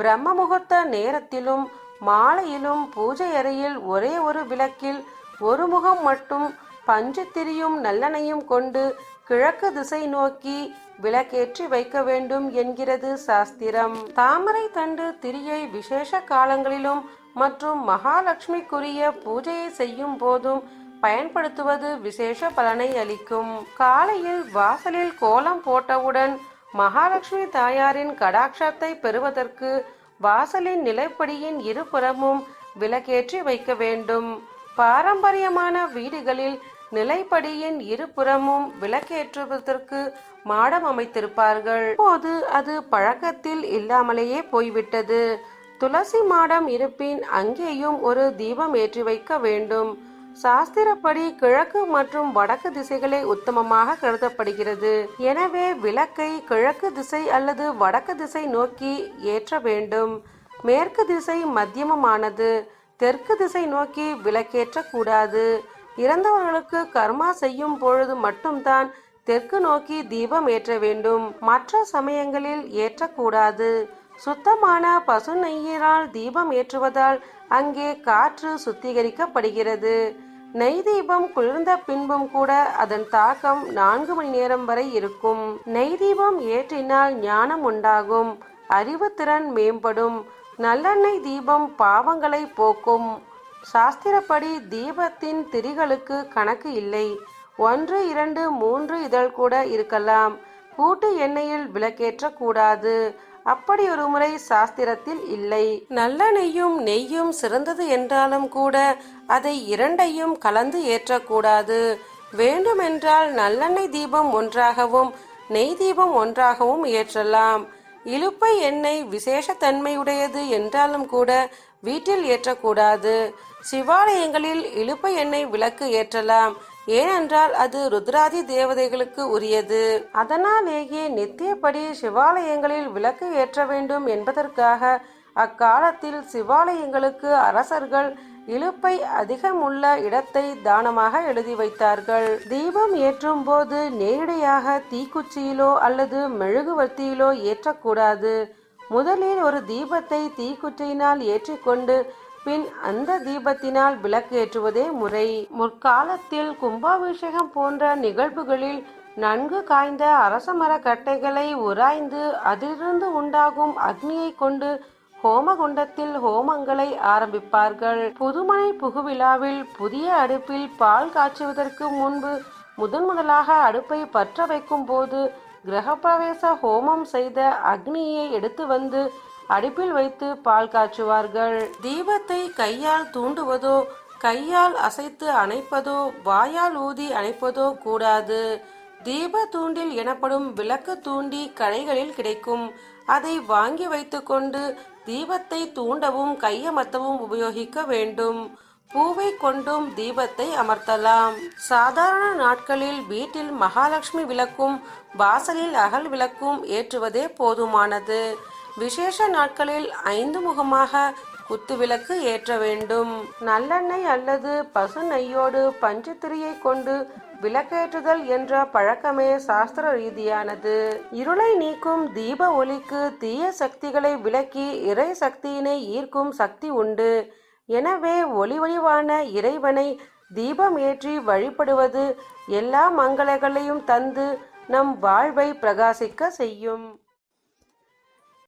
பிரம்ம முகூர்த்த நேரத்திலும் மாலையிலும் பூஜை அறையில் ஒரே ஒரு விளக்கில் ஒரு முகம் மட்டும் பஞ்சு திரியும் நல்லெண்ணையும் கொண்டு கிழக்கு திசை நோக்கி விளக்கேற்றி வைக்க வேண்டும் என்கிறது சாஸ்திரம். தாமரை தண்டு திரியை விசேஷ காலங்களிலும் மற்றும் மகாலட்சுமிக்குரிய பூஜையை செய்யும் போதும் பயன்படுத்துவது விசேஷ பலனை அளிக்கும். காலையில் வாசலில் கோலம் போட்டவுடன் மகாலட்சுமி தாயாரின் கடாட்சத்தை பெறுவதற்கு வாசலின் நிலைப்படியின் இருபுறமும் விலகேற்றி வைக்க வேண்டும். பாரம்பரியமான வீடுகளில் நிலைப்படியின் இருபுறமும் விளக்கேற்றுவதற்கு மாடம் அமைத்திருப்பார்கள். இப்போது அது பழக்கத்தில் இல்லாமலேயே போய்விட்டது. துளசி மாடம் இருப்பின் அங்கேயும் ஒரு தீபம் ஏற்றி வைக்க வேண்டும். சாஸ்திரப்படி கிழக்கு மற்றும் வடக்கு திசைகளே உத்தமமாக கருதப்படுகிறது. எனவே விளக்கை கிழக்கு திசை அல்லது வடக்கு திசை நோக்கி ஏற்ற வேண்டும். மேற்கு திசை மத்தியமமானது. தெற்கு திசை நோக்கி விளக்கேற்றக்கூடாது. இறந்தவர்களுக்கு கர்மா செய்யும் பொழுது மட்டும்தான் தெற்கு நோக்கி தீபம் ஏற்ற வேண்டும். மற்ற சமயங்களில் ஏற்றக்கூடாது. சுத்தமான பசு நெய்யினால் தீபம் ஏற்றுவதால் அங்கே காற்று சுத்திகரிக்கப்படுகிறது. நெய் தீபம் குளிர்ந்த பின்பும் கூட அதன் தாக்கம் நான்கு மணி நேரம் வரை இருக்கும். நெய் தீபம் ஏற்றினால் ஞானம் உண்டாகும். அறிவுத்திறன் மேம்படும். நல்லெண்ணெய் தீபம் பாவங்களை போக்கும். சாஸ்திரப்படி தீபத்தின் திரிகளுக்கு கணக்கு இல்லை. ஒன்று இரண்டு மூன்று இதழ் கூட இருக்கலாம். கூட்டு எண்ணெயில் விளக்கேற்றக்கூடாது. அப்படி ஒரு முறை சாஸ்திரத்தில் இல்லை. நல்லெண்ணெய்யும் நெய்யும் சிறந்தது என்றாலும் கூட அதை இரண்டையும் கலந்து ஏற்றக்கூடாது. வேண்டுமென்றால் நல்லெண்ணெய் தீபம் ஒன்றாகவும் நெய் தீபம் ஒன்றாகவும் ஏற்றலாம். இலுப்பை எண்ணெய் விசேஷ தன்மையுடையது என்றாலும் கூட வீட்டில் ஏற்றக்கூடாது. சிவாலயங்களில் இலுப்பை எண்ணெய் விளக்கு ஏற்றலாம். ஏனென்றால் அது ருத்ராதி தேவதைகளுக்கு உரியது. அதனாலேயே நித்தியப்படி சிவாலயங்களில் விளக்கு ஏற்ற வேண்டும் என்பதற்காக அக்காலத்தில் சிவாலயங்களுக்கு அரசர்கள் இழுப்பை அதிகமுள்ள இடத்தை தானமாக எழுதி வைத்தார்கள். தீபம் ஏற்றும் போது நேரடியாக தீக்குச்சியிலோ அல்லது மெழுகுவர்த்தியிலோ ஏற்றக்கூடாது. முதலில் ஒரு தீபத்தை தீக்குச்சியினால் ஏற்றிக்கொண்டு பின் அந்த தீபத்தினால் விளக்கு ஏற்றுவதே முறை. முற்காலத்தில் கும்பாபிஷேகம் போன்ற நிகழ்வுகளில் நன்கு காய்ந்த அரசமர கட்டைகளை உராய்ந்து அதிலிருந்து உண்டாகும் அக்னியை கொண்டு ஹோமகுண்டத்தில் ஹோமங்களை ஆரம்பிப்பார்கள். புதுமனை புகுவிழாவில் புதிய அடுப்பில் பால் காய்ச்சுவதற்கு முன்பு முதன் முதலாக அடுப்பை பற்ற வைக்கும் போது கிரகப்பிரவேச ஹோமம் செய்த அக்னியை எடுத்து வந்து அடுப்பில் வைத்து பால் காய்ச்சுவார்கள். தீபத்தை கையால் தூண்டுவதோ கையால் அசைத்து அணைப்பதோ வாயால் ஊதி அணைப்பதோ கூடாது. தீப தூண்டில் எனப்படும் விளக்கு தூண்டி கடைகளில் கிடைக்கும். அதை வாங்கி வைத்துக்கொண்டு தீபத்தை தூண்டவும் கையமர்த்தவும் உபயோகிக்க வேண்டும். பூவை கொண்டும் தீபத்தை அமர்த்தலாம். சாதாரண நாட்களில் வீட்டில் மகாலட்சுமி விளக்கும் வாசலில் அகல் விளக்கும் ஏற்றுவதே போதுமானது. விசேஷ நாட்களில் ஐந்து முகமாக குத்துவிளக்கு ஏற்ற வேண்டும். நல்லெண்ணெய் அல்லது பசு நெய்யோடு பஞ்சுத்திரியை கொண்டு விளக்கேற்றுதல் என்ற பழக்கமே சாஸ்திர ரீதியானது. இருளை நீக்கும் தீப ஒளிக்கு தீய சக்திகளை விலக்கி இறை சக்தியினை ஈர்க்கும் சக்தி உண்டு. எனவே ஒளி ஒளிவான இறைவனை தீபம் ஏற்றி வழிபடுவது எல்லா மங்களங்களையும் தந்து நம் வாழ்வை பிரகாசிக்க செய்யும்.